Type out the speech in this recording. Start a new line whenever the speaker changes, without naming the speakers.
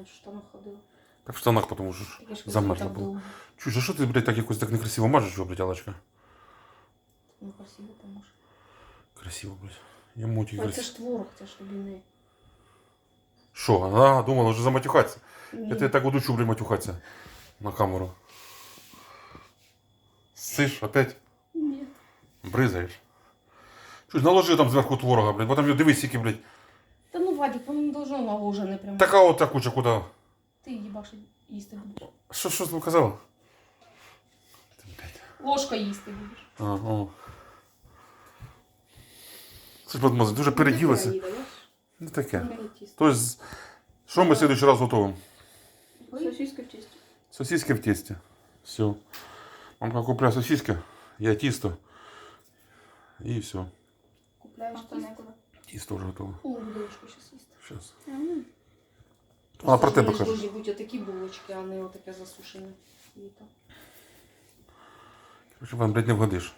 я в штанах ходила.
Та в штанах, тому що ж
Так я ж
замерзла
так
була.
довго.
Чуєш, а що ти, блядь, так якось так некрасиво мажеш, що, блядь, Алочка?
Ну, красиво, тому що.
Красиво, блядь. Я мотик
А це
красиво.
ж творог, це ж тобі не.
Що? А, думала, вже заматюхатися.
Ні.
Я тебе так удучу, блядь, матюхатися. На камеру. Сиш, опять?
Ні.
Бризаєш. Чуєш, наложи там зверху творога, блядь, бо там його дивись, скільки, блядь.
Та ну, Вадик, воно не должно наложене прямо.
Така от та куча куди.
Ти їбашить їсти будеш.
Що, що ти казала? Ти, блядь.
Ложка їсти будеш.
А, о. Це ж, мадемуазель, дуже переділася. Не таке. Тобто, що ми в следующий раз готовимо?
Сосиска в тесте.
Сосиски в тесте. Все. Мамка купляє сосиски, я тісто. І все.
Купляєш
А то
тісто.
Тісто вже готове.
О, булочку зараз їсти.
Щас.
М.
Вона про тебе
Вони ж
каже.
Должні бути отакі булочки, а не отаке засушене. літо.
Короче, вам, блядь, не вгодиш.